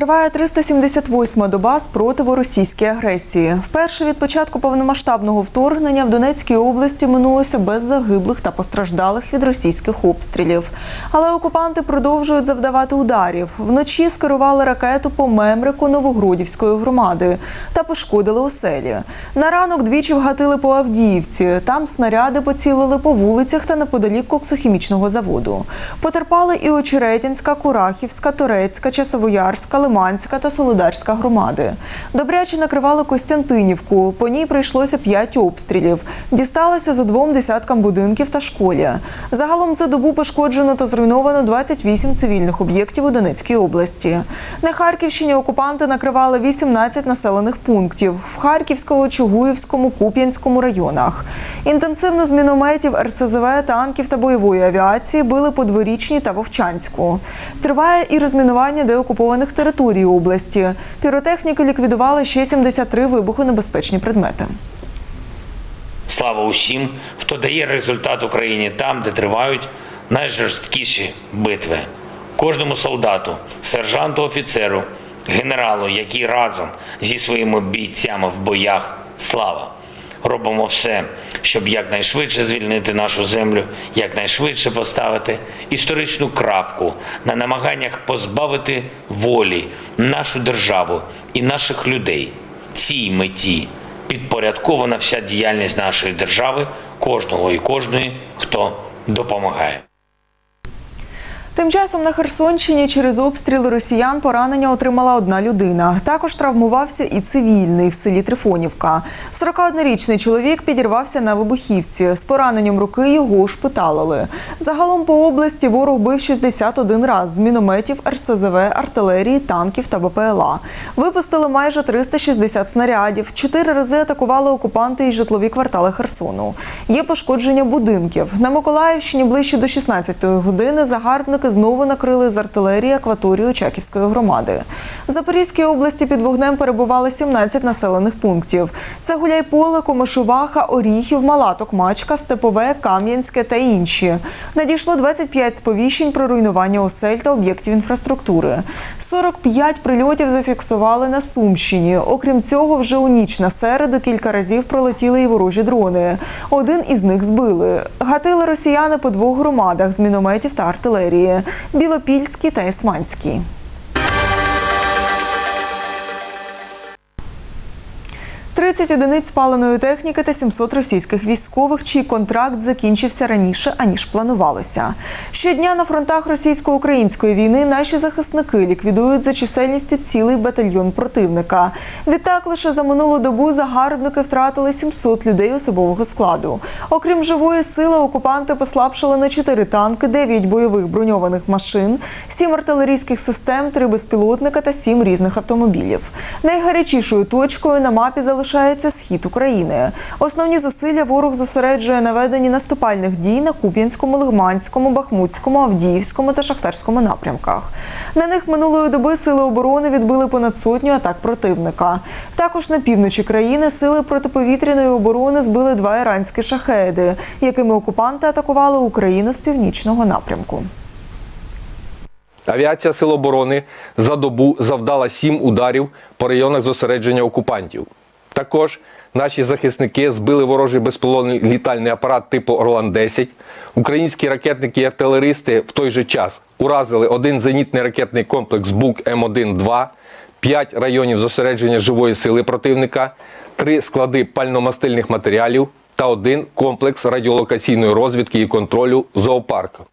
Триває 378-ма доба спротиву російській агресії. Вперше від початку повномасштабного вторгнення в Донецькій області минулося без загиблих та постраждалих від російських обстрілів. Але окупанти продовжують завдавати ударів. Вночі скерували ракету по Мемрику Новогродівської громади та пошкодили оселі. На ранок двічі вгатили по Авдіївці. Там снаряди поцілили по вулицях та неподалік коксохімічного заводу. Потерпали і Очеретінська, Курахівська, Турецька, Часовоярська, Лиманська та Солодарська громади. Добряче накривали Костянтинівку. По ній прийшлося п'ять обстрілів. Дісталося за двом десяткам будинків та школі. Загалом за добу пошкоджено та зруйновано 28 цивільних об'єктів у Донецькій області. На Харківщині окупанти накривали 18 населених пунктів в Харківському, Чугуївському, Куп'янському районах. Інтенсивно з мінометів, РСЗВ, танків та бойової авіації били по Дворічній та Вовчанську. Триває і розмінування деокупованих територій області. Піротехніки ліквідували ще 73 вибухонебезпечні предмети. Слава усім, хто дає результат Україні там, де тривають найжорсткіші битви. Кожному солдату, сержанту, офіцеру, генералу, які разом зі своїми бійцями в боях слава. Робимо все, щоб якнайшвидше звільнити нашу землю, якнайшвидше поставити історичну крапку на намаганнях позбавити волі нашу державу і наших людей. Цій меті підпорядкована вся діяльність нашої держави, кожного і кожної, хто допомагає. Тим часом на Херсонщині через обстріли росіян поранення отримала одна людина. Також травмувався і цивільний в селі Трифонівка. 41-річний чоловік підірвався на вибухівці. З пораненням руки його ушпиталили. Загалом по області ворог бив 61 раз з мінометів, РСЗВ, артилерії, танків та БПЛА. Випустили майже 360 снарядів. Чотири рази атакували окупанти і житлові квартали Херсону. Є пошкодження будинків. На Миколаївщині ближче до 16-ї години загарбники знову накрили з артилерії акваторію Очаківської громади. В Запорізькій області під вогнем перебували 17 населених пунктів. Це Гуляйполе, Комишуваха, Оріхів, Мала Токмачка, Степове, Кам'янське та інші. Надійшло 25 сповіщень про руйнування осель та об'єктів інфраструктури. 45 прильотів зафіксували на Сумщині. Окрім цього, вже у ніч на середу кілька разів пролетіли і ворожі дрони. Один із них збили. Гатили росіяни по двох громадах з мінометів та артилерії – Білопільській та Есманській. «30 одиниць спаленої техніки та 700 російських військових, чий контракт закінчився раніше, аніж планувалося. Щодня на фронтах російсько-української війни наші захисники ліквідують за чисельністю цілий батальйон противника. Відтак, лише за минулу добу загарбники втратили 700 людей особового складу. Окрім живої сили, окупанти послабшили на 4 танки, 9 бойових броньованих машин, 7 артилерійських систем, 3 безпілотника та 7 різних автомобілів. Найгарячішою точкою на мапі залишається схід України. Основні зусилля ворог зосереджує на веденні наступальних дій на Куп'янському, Лиманському, Бахмутському, Авдіївському та Шахтарському напрямках. На них минулої доби сили оборони відбили понад сотню атак противника. Також на півночі країни сили протиповітряної оборони збили два іранські шахеди, якими окупанти атакували Україну з північного напрямку. Авіація Сил оборони за добу завдала сім ударів по районах зосередження окупантів. Також наші захисники збили ворожий безпілотний літальний апарат типу Орлан-10. Українські ракетники і артилеристи в той же час уразили один зенітний ракетний комплекс БУК М1-2, п'ять районів зосередження живої сили противника, три склади пальномастильних матеріалів та один комплекс радіолокаційної розвідки і контролю зоопарку.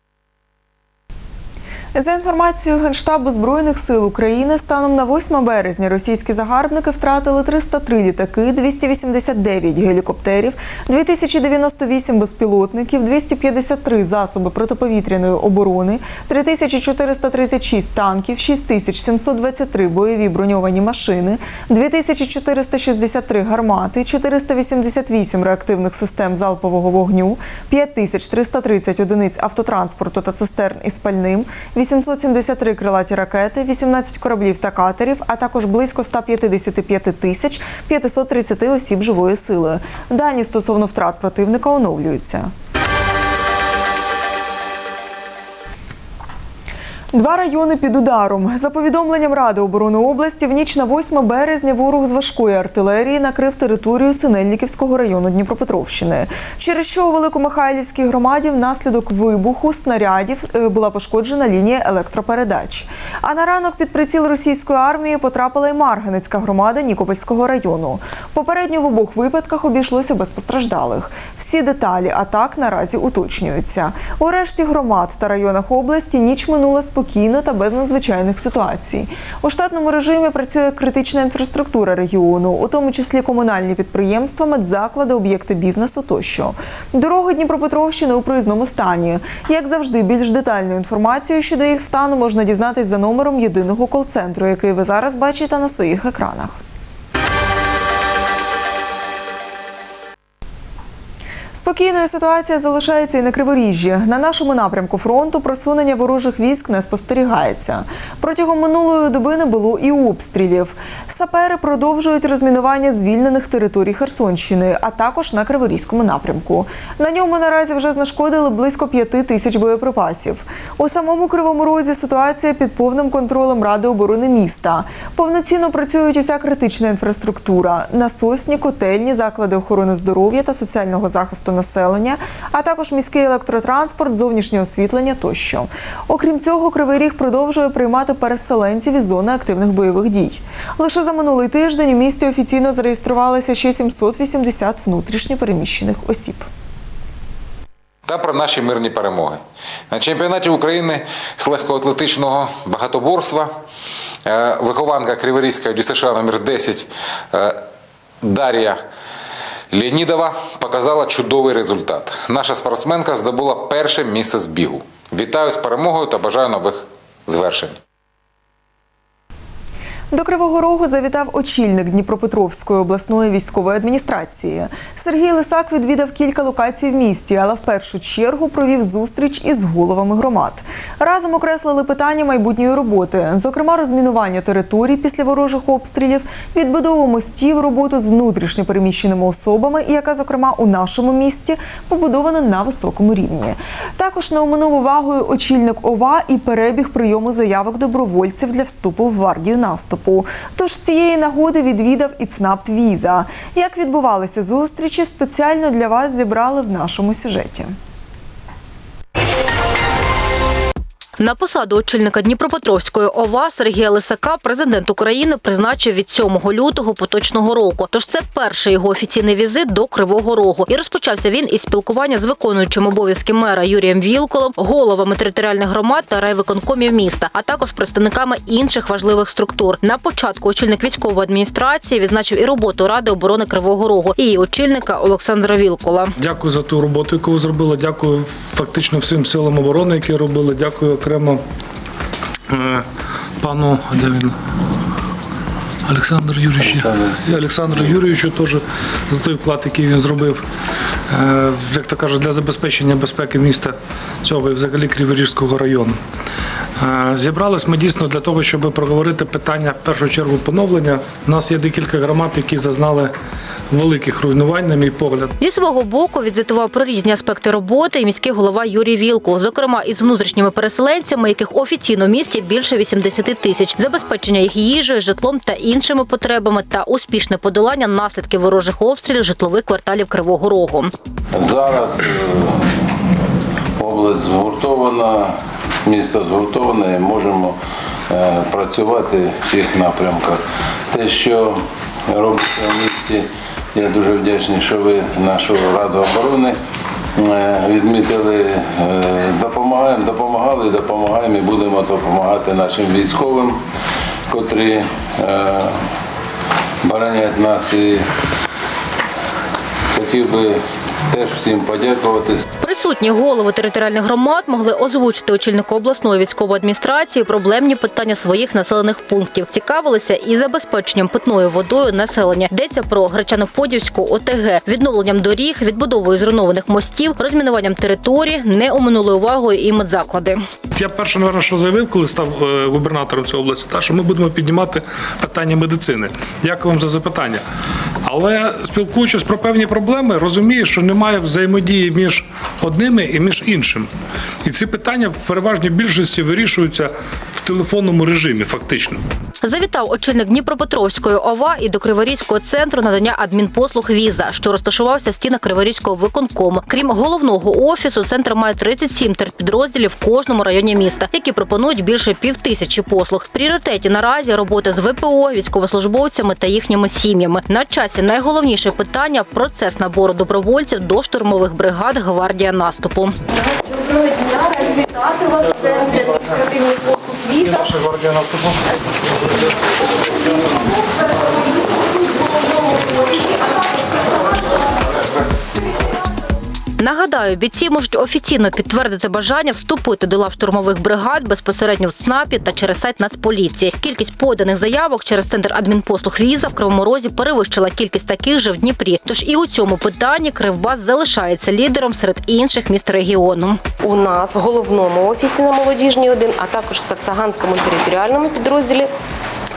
За інформацією Генштабу Збройних сил України, станом на 8 березня російські загарбники втратили 303 літаки, 289 гелікоптерів, 2098 безпілотників, 253 засоби протиповітряної оборони, 3436 танків, 6723 бойові броньовані машини, 2463 гармати, 488 реактивних систем залпового вогню, 5330 одиниць автотранспорту та цистерн із пальним, 873 крилаті ракети, 18 кораблів та катерів, а також близько 155 тисяч 530 осіб живої сили. Дані стосовно втрат противника оновлюються. Два райони під ударом. За повідомленням Ради оборони області, в ніч на 8 березня ворог з важкої артилерії накрив територію Синельниківського району Дніпропетровщини. Через що у Великомихайлівській громаді внаслідок вибуху снарядів е, була пошкоджена лінія електропередач. А на ранок під приціл російської армії потрапила й Марганецька громада Нікопольського району. Попередньо в обох випадках обійшлося без постраждалих. Всі деталі атак наразі уточнюються. У решті громад та районах області ніч минула спокійно та без надзвичайних ситуацій. У штатному режимі працює критична інфраструктура регіону, у тому числі комунальні підприємства, медзаклади, об'єкти бізнесу тощо. Дороги Дніпропетровщини у проїзному стані. Як завжди, більш детальну інформацію щодо їх стану можна дізнатись за номером єдиного кол-центру, який ви зараз бачите на своїх екранах. Спокійною ситуація залишається і на Криворіжжі. На нашому напрямку фронту просунення ворожих військ не спостерігається. Протягом минулої доби не було і обстрілів. Сапери продовжують розмінування звільнених територій Херсонщини, а також на Криворізькому напрямку. На ньому наразі вже знешкодили близько п'яти тисяч боєприпасів. У самому Кривому Розі ситуація під повним контролем Ради оборони міста. Повноцінно працюють уся критична інфраструктура, насосні, котельні, заклади охорони здоров'я та соціального захисту населення, а також міський електротранспорт, зовнішнє освітлення тощо. Окрім цього, Кривий Ріг продовжує приймати переселенців із зони активних бойових дій. Лише за минулий тиждень у місті офіційно зареєструвалися ще 780 внутрішньо переміщених осіб. та про наші мирні перемоги. На чемпіонаті України з легкоатлетичного багатоборства е, вихованка Криворізької ДЮСШ номер 10 е, Дар'я Леонідова показала чудовий результат. Наша спортсменка здобула перше місце з бігу. Вітаю з перемогою та бажаю нових звершень. До Кривого Рогу завітав очільник Дніпропетровської обласної військової адміністрації. Сергій Лисак відвідав кілька локацій в місті, але в першу чергу провів зустріч із головами громад. Разом окреслили питання майбутньої роботи, зокрема розмінування територій після ворожих обстрілів, відбудову мостів, роботу з внутрішньо переміщеними особами, яка, зокрема, у нашому місті побудована на високому рівні. Також не оминув увагою очільник ОВА і перебіг прийому заявок добровольців для вступу в гвардію наступу. Тож цієї нагоди відвідав і ЦНАП Віза. Як відбувалися зустрічі, спеціально для вас зібрали в нашому сюжеті. На посаду очільника Дніпропетровської ОВА Сергія Лисака президент України призначив від 7 лютого поточного року. Тож це перший його офіційний візит до Кривого Рогу. І розпочався він із спілкування з виконуючим обов'язки мера Юрієм Вілколом, головами територіальних громад та райвиконкомів міста, а також представниками інших важливих структур. На початку очільник військової адміністрації відзначив і роботу Ради оборони Кривого Рогу і її очільника Олександра Вілкола. Дякую за ту роботу, яку ви зробили. Дякую фактично всім силам оборони, які робили. Дякую окремо е, пану де він? Олександр Юрійович. І Олександру Юрійовичу теж за той вклад, який він зробив, е, як то кажуть, для забезпечення безпеки міста цього і взагалі Криворізького району. Е, Зібрались ми дійсно для того, щоб проговорити питання в першу чергу поновлення. У нас є декілька громад, які зазнали великих руйнувань, на мій погляд. Зі свого боку відзвітував про різні аспекти роботи і міський голова Юрій Вілкул, зокрема із внутрішніми переселенцями, яких офіційно в місті більше 80 тисяч, забезпечення їх їжею, житлом та іншими потребами, та успішне подолання наслідків ворожих обстрілів житлових кварталів Кривого Рогу. Зараз е, область згуртована, місто згуртоване, можемо е, працювати в всіх напрямках. Те, що робиться в місті, я дуже вдячний, що ви нашу Раду оборони е, відмітили. Е, Допомагаємо, допомагали, допомагаємо і будемо допомагати нашим військовим, котрі боронять нас і хотів би теж всім подякувати. Присутні голови територіальних громад могли озвучити очільнику обласної військової адміністрації проблемні питання своїх населених пунктів. Цікавилися і забезпеченням питною водою населення. Йдеться про Гречано-Подільську ОТГ, відновленням доріг, відбудовою зруйнованих мостів, розмінуванням територій, не оминули увагою і медзаклади. Я перше, напевно, що заявив, коли став е, губернатором цієї області, та, що ми будемо піднімати питання медицини. Дякую вам за запитання. Але спілкуючись про певні проблеми, розумію, що немає взаємодії між одними і між іншим. І ці питання в переважній більшості вирішуються в телефонному режимі, фактично. Завітав очільник Дніпропетровської ОВА і до Криворізького центру надання адмінпослуг віза, що розташувався в стінах Криворізького виконкому. Крім головного офісу, центр має 37 терпідрозділів в кожному районі міста, які пропонують більше півтисячі послуг. В пріоритеті наразі робота з ВПО, військовослужбовцями та їхніми сім'ями. На часі найголовніше питання процес набору добровольців до штурмових бригад гвардія наступу. Доброго дня, вітати вас в центрі адміністративних послуг віза. Нагадаю, бійці можуть офіційно підтвердити бажання вступити до лав штурмових бригад безпосередньо в ЦНАПі та через сайт Нацполіції. Кількість поданих заявок через центр адмінпослуг віза в Кривому Розі перевищила кількість таких же в Дніпрі. Тож і у цьому питанні Кривбас залишається лідером серед інших міст регіону. у нас в головному офісі на молодіжній 1, а також в Саксаганському територіальному підрозділі.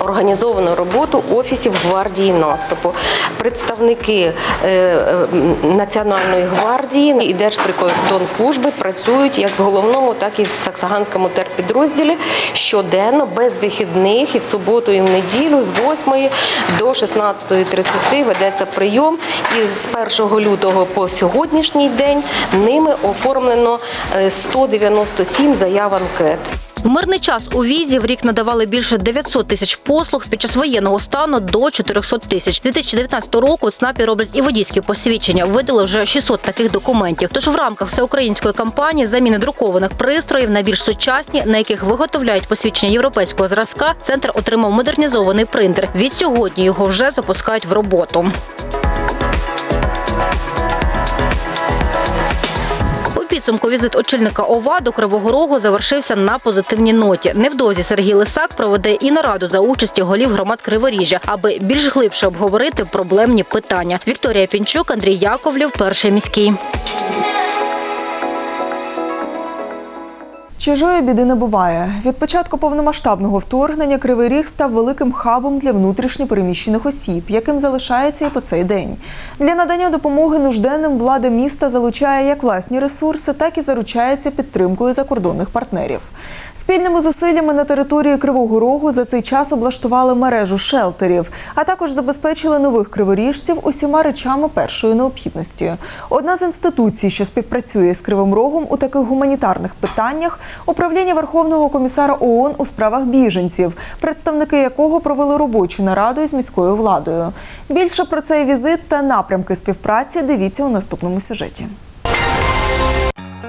Організовано роботу офісів гвардії наступу. Представники е, е, Національної гвардії і Держприкордонслужби працюють як в головному, так і в Саксаганському терпідрозділі щоденно, без вихідних і в суботу, і в неділю з 8 до 16.30 ведеться прийом. І з 1 лютого по сьогоднішній день ними оформлено е, 197 заяв анкет. В мирний час у візі в рік надавали більше 900 тисяч послуг, під час воєнного стану до 400 тисяч. З 2019 року ЦНАПі роблять і водійські посвідчення. Видали вже 600 таких документів. Тож в рамках всеукраїнської кампанії заміни друкованих пристроїв на більш сучасні, на яких виготовляють посвідчення європейського зразка, центр отримав модернізований принтер. Від сьогодні його вже запускають в роботу. Підсумку візит очільника ОВА до Кривого Рогу завершився на позитивній ноті. Невдовзі Сергій Лисак проведе і нараду за участі голів громад Криворіжжя, аби більш глибше обговорити проблемні питання. Вікторія Пінчук, Андрій Яковлів, перший міський. Чужої біди не буває. Від початку повномасштабного вторгнення Кривий Ріг став великим хабом для внутрішньопереміщених осіб, яким залишається і по цей день. Для надання допомоги нужденним влада міста залучає як власні ресурси, так і заручається підтримкою закордонних партнерів. Спільними зусиллями на території Кривого Рогу за цей час облаштували мережу шелтерів, а також забезпечили нових криворіжців усіма речами першої необхідності. Одна з інституцій, що співпрацює з Кривим Рогом у таких гуманітарних питаннях, управління Верховного комісара ООН у справах біженців, представники якого провели робочу нараду із міською владою. Більше про цей візит та напрямки співпраці дивіться у наступному сюжеті.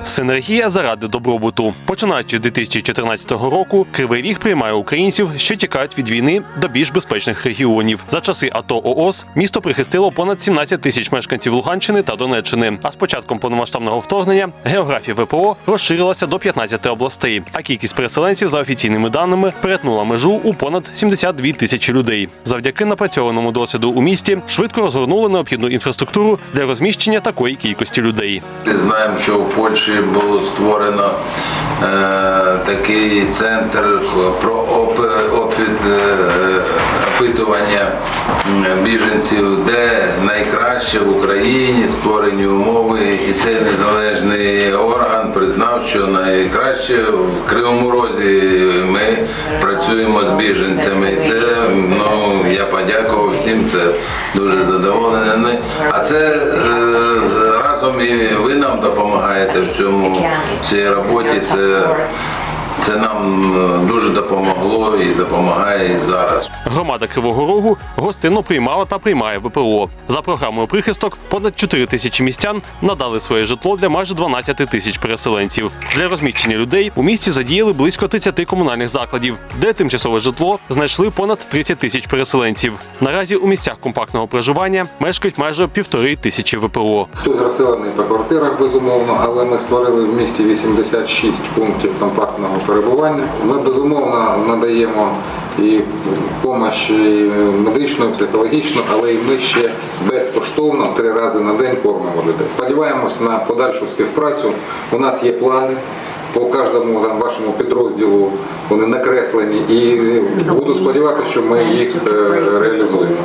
Синергія заради добробуту. Починаючи з 2014 року, Кривий Ріг приймає українців, що тікають від війни до більш безпечних регіонів. За часи АТО ООС місто прихистило понад 17 тисяч мешканців Луганщини та Донеччини. А з початком повномасштабного вторгнення географія ВПО розширилася до 15 областей. А кількість переселенців за офіційними даними перетнула межу у понад 72 тисячі людей. Завдяки напрацьованому досвіду у місті швидко розгорнули необхідну інфраструктуру для розміщення такої кількості людей. Знаємо, що в Польщі було створено е, такий центр про оп- опит е, опитування біженців, де найкраще в Україні створені умови, і цей незалежний орган признав, що найкраще в Кривому Розі ми працюємо з біженцями. Це ну я подякував всім. Це дуже задоволений. А це е, разом і ви нам допомагаєте в цьому в цій роботі. Це Це нам е, дуже допомогло і допомагає і зараз. Громада Кривого Рогу гостинно приймала та приймає ВПО. За програмою прихисток понад 4 тисячі містян надали своє житло для майже 12 тисяч переселенців. Для розміщення людей у місті задіяли близько 30 комунальних закладів, де тимчасове житло знайшли понад 30 тисяч переселенців. Наразі у місцях компактного проживання мешкають майже півтори тисячі ВПО. Хтось розселений по квартирах, безумовно, але ми створили в місті 86 пунктів компактного перебування. Ми безумовно надаємо і допомогу і медичну, і психологічну, але і ми ще безкоштовно три рази на день кормимо людей. Сподіваємось на подальшу співпрацю. У нас є плани. По кожному там, вашому підрозділу вони накреслені і буду сподіватися, що ми їх е, реалізуємо.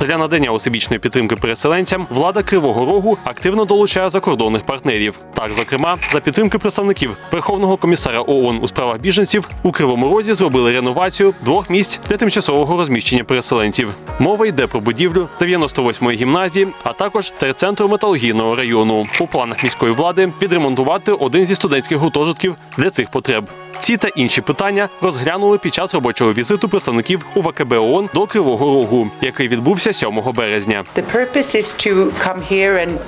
Для надання усебічної підтримки переселенцям влада Кривого Рогу активно долучає закордонних партнерів. Так, зокрема, за підтримки представників Верховного комісара ООН у справах біженців у Кривому Розі зробили реновацію двох місць для тимчасового розміщення переселенців. Мова йде про будівлю 98-ї гімназії, а також терцентру металургійного району. У планах міської влади відремонтувати один зі студентських гуртожитків для цих потреб. Ці та інші питання розглянули під час робочого візиту представників УВКБ ООН до Кривого Рогу, який відбувся 7 березня.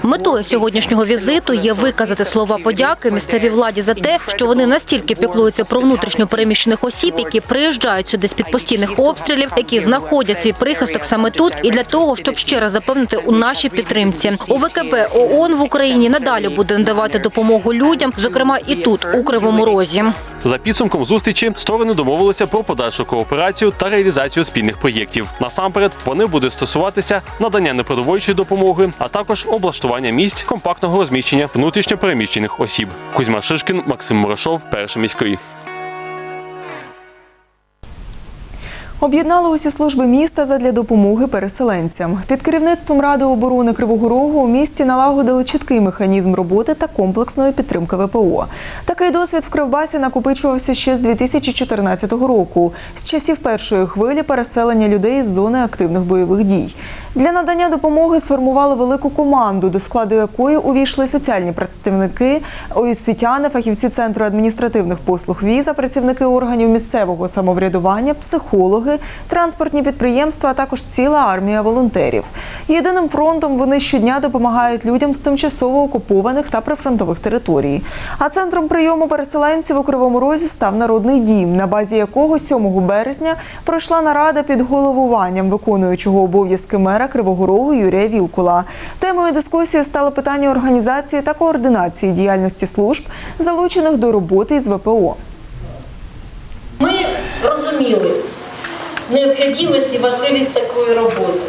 Метою сьогоднішнього візиту є виказати слова подяки місцевій владі за те, що вони настільки піклуються про внутрішньо переміщених осіб, які приїжджають сюди з під постійних обстрілів, які знаходять свій прихисток саме тут, і для того, щоб ще раз запевнити у нашій підтримці. УВКБ ООН в Україні надалі буде надавати допомогу людям, зокрема і тут, у Кривому Розі. Підсумком зустрічі сторони домовилися про подальшу кооперацію та реалізацію спільних проєктів. Насамперед, вони будуть стосуватися надання непродовольчої допомоги, а також облаштування місць компактного розміщення внутрішньопереміщених осіб. Кузьма Шишкін, Максим Мурашов, перший міський. Об'єднали усі служби міста задля допомоги переселенцям. Під керівництвом Ради оборони Кривого Рогу у місті налагодили чіткий механізм роботи та комплексної підтримки ВПО. Такий досвід в Кривбасі накопичувався ще з 2014 року, з часів першої хвилі переселення людей з зони активних бойових дій. Для надання допомоги сформували велику команду, до складу якої увійшли соціальні представники, освітяни, фахівці центру адміністративних послуг віза, працівники органів місцевого самоврядування, психологи, транспортні підприємства, а також ціла армія волонтерів. Єдиним фронтом вони щодня допомагають людям з тимчасово окупованих та прифронтових територій. А центром прийому переселенців у Кривому Розі став народний дім, на базі якого 7 березня пройшла нарада під головуванням виконуючого обов'язки мера Кривого Рогу Юрія Вілкула. Темою дискусії стало питання організації та координації діяльності служб, залучених до роботи із ВПО. Ми розуміли необхідність і важливість такої роботи.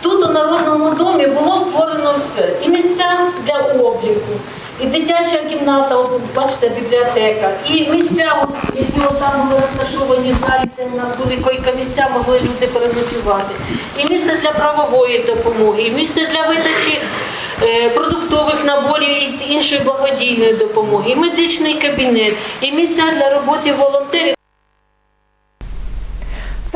Тут у Народному домі було створено все. І місця для обліку, і дитяча кімната, от, бачите, бібліотека, і місця, які там були розташовані в залі, де у нас були койка місця, могли люди переночувати. І місце для правової допомоги, і місце для видачі е, продуктових наборів і іншої благодійної допомоги, і медичний кабінет, і місця для роботи волонтерів.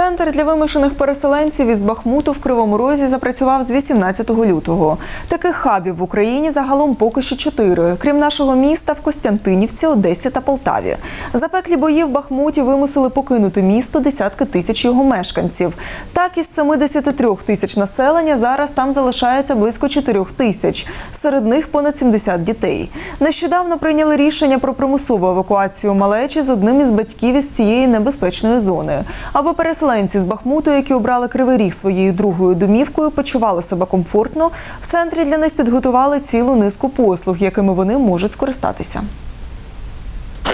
Центр для вимушених переселенців із Бахмуту в Кривому Розі запрацював з 18 лютого. Таких хабів в Україні загалом поки що чотири. Крім нашого міста, в Костянтинівці, Одесі та Полтаві. Запеклі бої в Бахмуті вимусили покинути місто десятки тисяч його мешканців. Так із 73 тисяч населення зараз там залишається близько 4 тисяч. Серед них понад 70 дітей. Нещодавно прийняли рішення про примусову евакуацію малечі з одним із батьків із цієї небезпечної зони. Аби переселенці з Бахмуту, які обрали Кривий Ріг своєю другою домівкою, почували себе комфортно. В центрі для них підготували цілу низку послуг, якими вони можуть скористатися.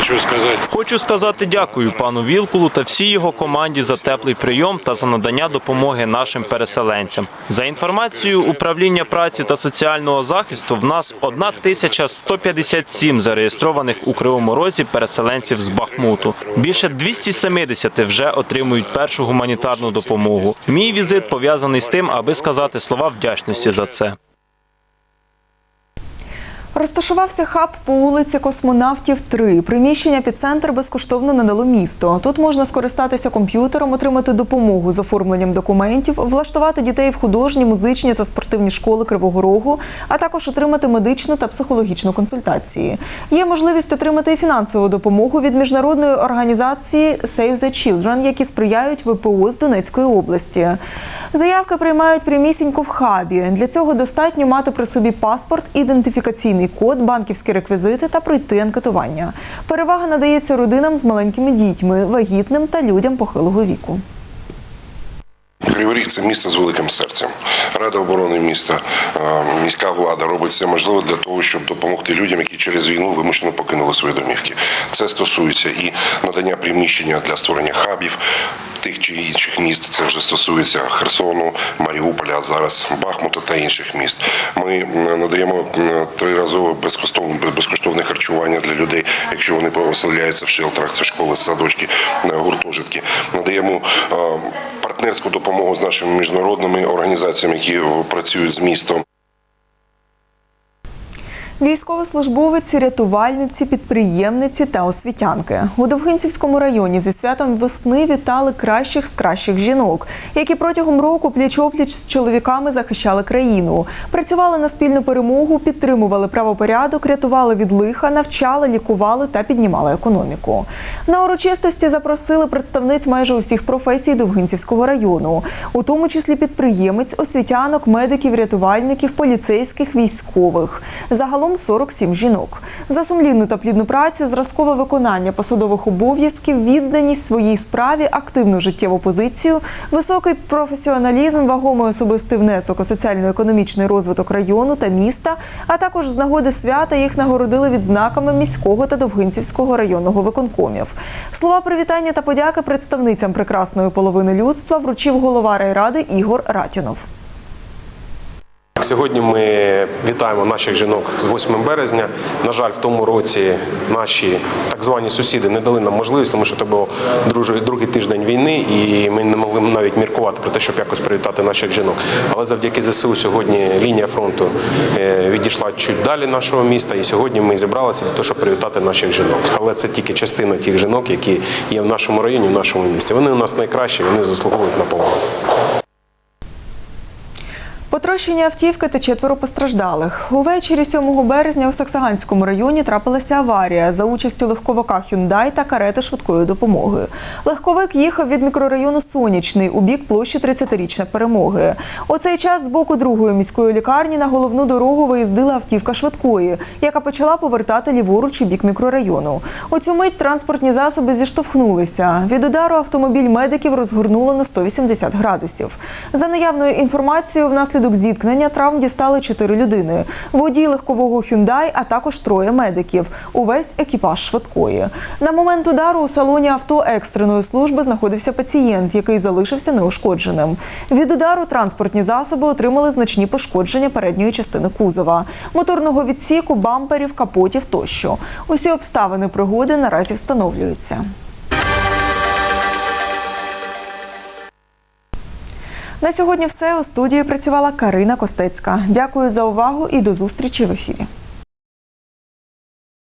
Хочу сказати, Хочу сказати дякую пану Вілкулу та всій його команді за теплий прийом та за надання допомоги нашим переселенцям. За інформацією управління праці та соціального захисту, в нас 1157 зареєстрованих у Кривому Розі переселенців з Бахмуту. Більше 270 вже отримують першу гуманітарну допомогу. Мій візит пов'язаний з тим, аби сказати слова вдячності за це. Розташувався хаб по вулиці Космонавтів 3. Приміщення під центр безкоштовно надало місто. Тут можна скористатися комп'ютером, отримати допомогу з оформленням документів, влаштувати дітей в художні, музичні та спортивні школи Кривого Рогу, а також отримати медичну та психологічну консультації. Є можливість отримати і фінансову допомогу від міжнародної організації Save the Children, які сприяють ВПО з Донецької області. Заявки приймають прямісінько в хабі. Для цього достатньо мати при собі паспорт, ідентифікаційний код, банківські реквізити та пройти анкетування. Перевага надається родинам з маленькими дітьми, вагітним та людям похилого віку. Кривий Ріг – це місто з великим серцем. Рада оборони міста, е, міська влада робить все можливе для того, щоб допомогти людям, які через війну вимушено покинули свої домівки. Це стосується і надання приміщення для створення хабів. Тих чи інших міст це вже стосується Херсону, Маріуполя, зараз Бахмута та інших міст. Ми надаємо триразове безкоштовне безкоштовне харчування для людей, якщо вони поселяються в шелтерах, це школи, садочки, е, гуртожитки. Надаємо е, партнерську допомогу з нашими міжнародними організаціями, які працюють з містом. Військовослужбовиці, рятувальниці, підприємниці та освітянки у Довгинцівському районі зі святом весни вітали кращих з кращих жінок, які протягом року пліч-опліч з чоловіками захищали країну, працювали на спільну перемогу, підтримували правопорядок, рятували від лиха, навчали, лікували та піднімали економіку. На урочистості запросили представниць майже усіх професій Довгинцівського району, у тому числі підприємець, освітянок, медиків, рятувальників, поліцейських, військових. Загалом 47 жінок. За сумлінну та плідну працю, зразкове виконання посадових обов'язків, відданість своїй справі, активну життєву позицію, високий професіоналізм, вагомий особистий внесок у соціально-економічний розвиток району та міста, а також з нагоди свята їх нагородили відзнаками міського та Довгинцівського районного виконкомів. Слова привітання та подяки представницям прекрасної половини людства вручив голова райради Ігор Ратінов. Сьогодні ми вітаємо наших жінок з 8 березня. На жаль, в тому році наші так звані сусіди не дали нам можливість, тому що це був другий, тиждень війни, і ми не могли навіть міркувати про те, щоб якось привітати наших жінок. Але завдяки ЗСУ сьогодні лінія фронту е, відійшла чуть далі нашого міста, і сьогодні ми зібралися для того, щоб привітати наших жінок. Але це тільки частина тих жінок, які є в нашому районі, в нашому місті. Вони у нас найкращі, вони заслуговують на повагу. Потрощені автівки та четверо постраждалих. Увечері 7 березня у Саксаганському районі трапилася аварія за участю легковика Hyundai та карети швидкої допомоги. Легковик їхав від мікрорайону Сонячний у бік площі 30-річна перемоги. У цей час з боку другої міської лікарні на головну дорогу виїздила автівка швидкої, яка почала повертати ліворуч у бік мікрорайону. У цю мить транспортні засоби зіштовхнулися. Від удару автомобіль медиків розгорнуло на 180 градусів. За наявною інформацією, внаслідок зіткнення травм дістали чотири людини: водій легкового Hyundai, а також троє медиків. Увесь екіпаж швидкої. На момент удару у салоні авто екстреної служби знаходився пацієнт, який залишився неушкодженим. Від удару транспортні засоби отримали значні пошкодження передньої частини кузова, моторного відсіку, бамперів, капотів тощо. Усі обставини пригоди наразі встановлюються. На сьогодні все у студії працювала Карина Костецька. Дякую за увагу і до зустрічі в ефірі.